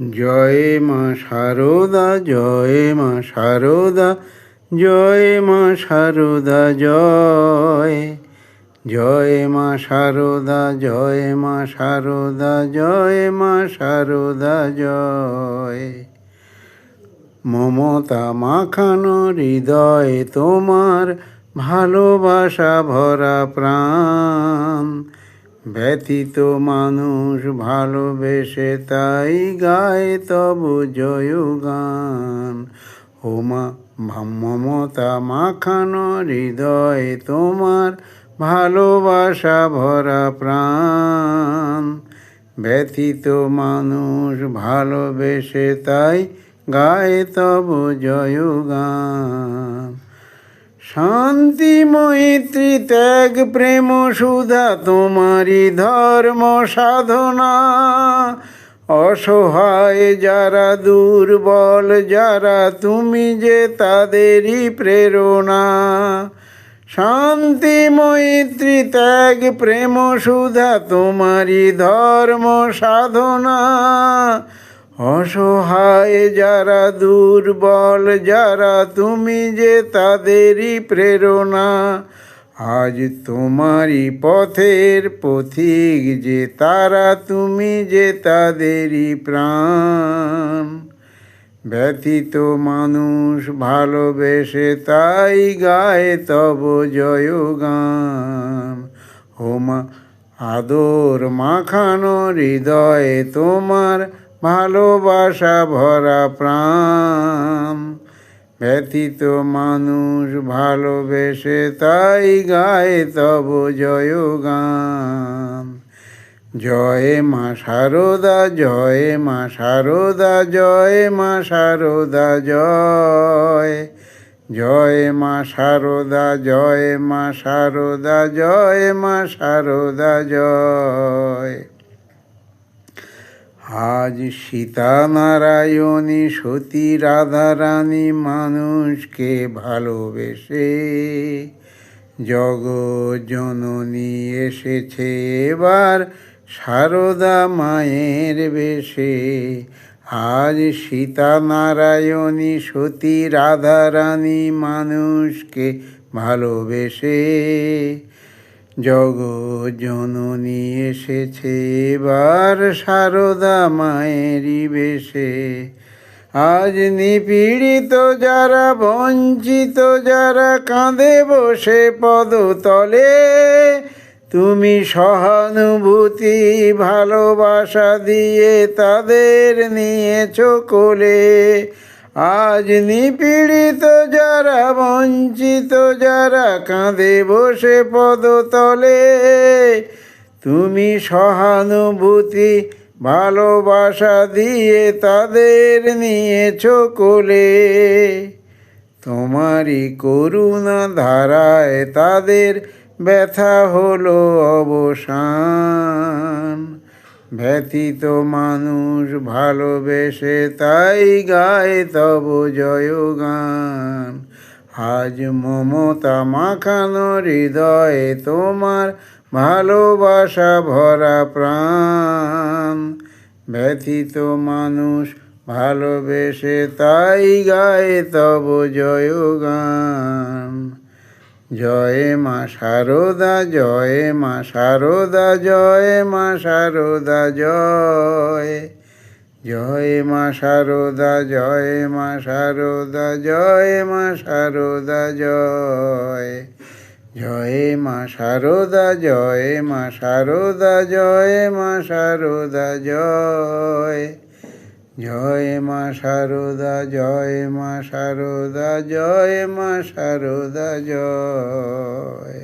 জয় মা শারদা জয় মা শারদা জয় মা শারদা জয়। জয় মা শারদা জয় মা শারদা জয় মা শারদা জয়। মমতা মাখানো হৃদয় তোমার, ভালোবাসা ভরা প্রাণ। ব্যথিত মানুষ ভালোবেসে তাই গায় তবু জয়গান হোমা মমতা মাখানো হৃদয়, তোমার ভালোবাসা ভরা প্রাণ। ব্যথিত মানুষ ভালোবেসে তাই গায়ে তবু জয়গান শান্তি মৈত্রী ত্যাগ প্রেম সুধা তোমারই ধর্ম সাধনা। অসহায় যারা দুর্বল, যারা তুমি যে তাদেরই প্রেরণা। শান্তি মৈত্রী ত্যাগ প্রেম সুধা তোমারই ধর্ম সাধনা। অসহায় যারা দুর্বল, যারা তুমি যে তাদেরই প্রেরণা, আজ তোমারই পথের পথিক যে তারা তুমি যে তাদেরই প্রাণ। ব্যথিত মানুষ ভালোবেসে তাই গায়ে তব জয়গান। হোমা আদর মাখানো হৃদয়ে তোমার ভালোবাসা ভরা প্রাণ। ব্যথিত মানুষ ভালোবেসে তাই গায়ে তব জয়গান জয় মা শারদা জয় মা শারদা জয় মা শারদা জয়। জয় মা শারদা জয় মা শারদা জয় মা শারদা জয়। আজ সীতা নারায়ণী, সতী রাধারানী মানুষকে ভালোবেসে জগজননী এসেছে, এবার সারদা মায়ের বেশে। আজ সীতা নারায়ণী, সতী রাধারানী মানুষকে ভালোবেসে জগজননী এসেছে, এবার সারদা মায়েরই বেশে। আজ নিপীড়িত যারা, বঞ্চিত যারা কাঁদে বসে পদতলে, তুমি সহানুভূতি, ভালোবাসা দিয়ে তাদের নিয়েছ কোলে। আজ নিপীড়িত যারা, বঞ্চিত যারা কাঁদে বসে পদতলে। তুমি সহানুভূতি, ভালোবাসা দিয়ে তাদের নিয়েছ কোলে। তোমারই করুণা ধারায় তাদের ব্যথা হলো অবসান। ব্যথিত মানুষ ভালোবেসে তাই গায়ে তব জয় গান। আজ মমতা মাখানো হৃদয়ে তোমার ভালোবাসা ভরা প্রাণ। ব্যথিত মানুষ ভালোবেসে তাই গায়ে তব জয়গান জয় মা শারদা জয় মা শারদা জয় মা শারদা জয়। জয় মা শারদা জয় মা শারদা জয় মা শারদা জয়। জয় মা শারদা জয় মা শারদা জয় মা শারদা জয়। জয় মা শারদা জয় মা শারদা জয় মা শারদা জয়।